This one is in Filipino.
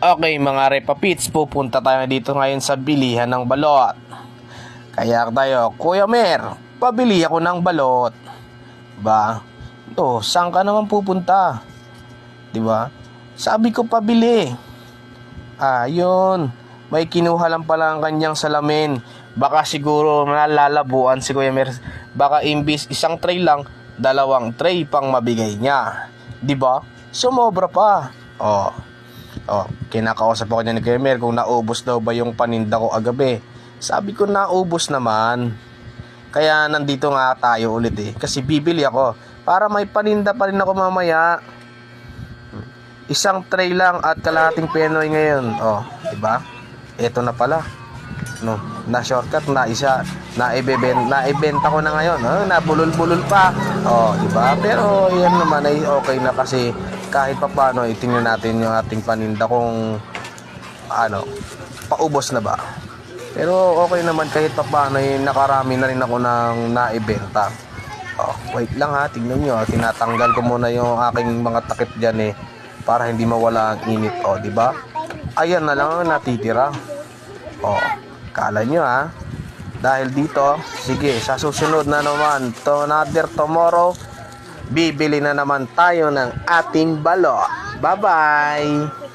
Okay mga repapits, pupunta tayo dito ngayon sa bilihan ng balot. Kaya tayo, Kuya Mer, pabili ako ng balot. Ba? Oh, saan ka naman pupunta? 'Di ba? Sabi ko pabili. Ah, yun. May kinuha lang pala ang kanyang salamin. Baka siguro nalalabuan si Kuya Mer. Baka imbis isang tray lang, dalawang tray pang mabigay niya. 'Di ba? Sumobra pa. Oh. Oh, kinakausap ako niya ni Kuya Mer kung naubos daw ba yung paninda ko agabi. Sabi ko naubos naman. Kaya nandito nga tayo ulit eh. Kasi bibili ako. Para may paninda pa rin ako mamaya. Isang tray lang at kalahating penoy ngayon. Oh, di ba? Ito na pala. No, na shortcut na isa na ibeben na ibenta ko na ngayon. Oh, nabulol-bulol pa. Oh, di ba? Pero yan naman ay okay na kasi kahit papaano itingnan natin yung ating paninda kung ano, paubos na ba. Pero okay naman kahit papaano eh, nakarami na rin ako ng naibenta. Oh, wait lang ha, tingnan nyo. Tinatanggal ko muna yung aking mga takip dyan eh para hindi mawala ang init. Oh, di ba? Ayan na lang ang natitira. Oh, kala nyo ha. Dahil dito, sige, sa susunod na naman, to another tomorrow, bibili na naman tayo ng ating balot. Bye-bye!